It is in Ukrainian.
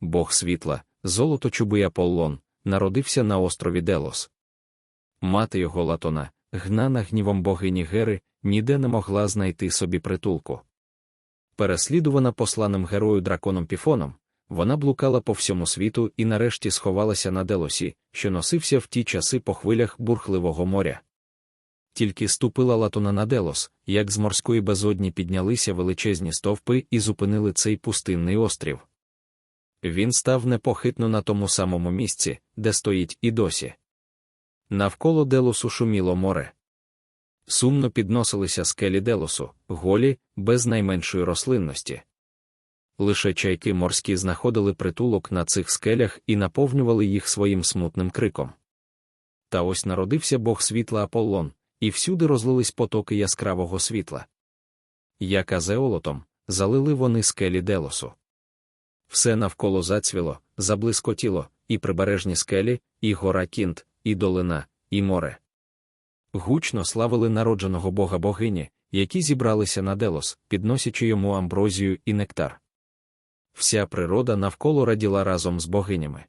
бог світла, золоточубий Аполлон, народився на острові Делос. Мати його Латона, гнана гнівом богині Гери, ніде не могла знайти собі притулку. Переслідувана посланим герою драконом Піфоном, вона блукала по всьому світу і нарешті сховалася на Делосі, що носився в ті часи по хвилях бурхливого моря. Тільки ступила Латона на Делос, як з морської безодні піднялися величезні стовпи і зупинили цей пустинний острів. Він став непохитно на тому самому місці, де стоїть і досі. Навколо Делосу шуміло море. Сумно підносилися скелі Делосу, голі, без найменшої рослинності. Лише чайки морські знаходили притулок на цих скелях і наповнювали їх своїм смутним криком. Та ось народився бог світла Аполлон, і всюди розлились потоки яскравого світла. Як азеолотом, залили вони скелі Делосу. Все навколо зацвіло, заблискотіло, і прибережні скелі, і гора кінт, і долина, і море. Гучно славили народженого бога богині, які зібралися на Делос, підносячи йому амброзію і нектар. Вся природа навколо раділа разом з богинями.